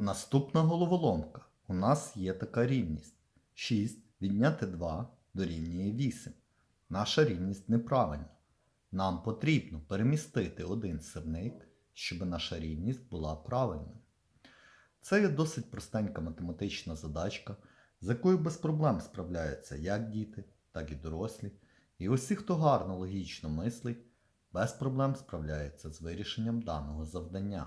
Наступна головоломка. У нас є така рівність. 6 відняти 2 дорівнює 8. Наша рівність неправильна. Нам потрібно перемістити один сирник, щоб наша рівність була правильною. Це є досить простенька математична задачка, з якою без проблем справляються як діти, так і дорослі. І усі, хто гарно логічно мислить, без проблем справляється з вирішенням даного завдання.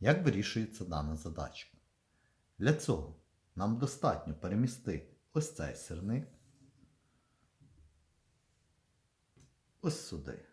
Як вирішується дана задачка? Для цього нам достатньо перемістити ось цей сирник ось сюди.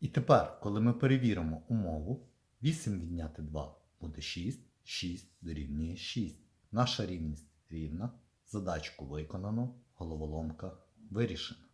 І тепер, коли ми перевіримо умову, 8 відняти 2 буде 6, 6 дорівнює 6. Наша рівність рівна, задачку виконано, головоломка вирішена.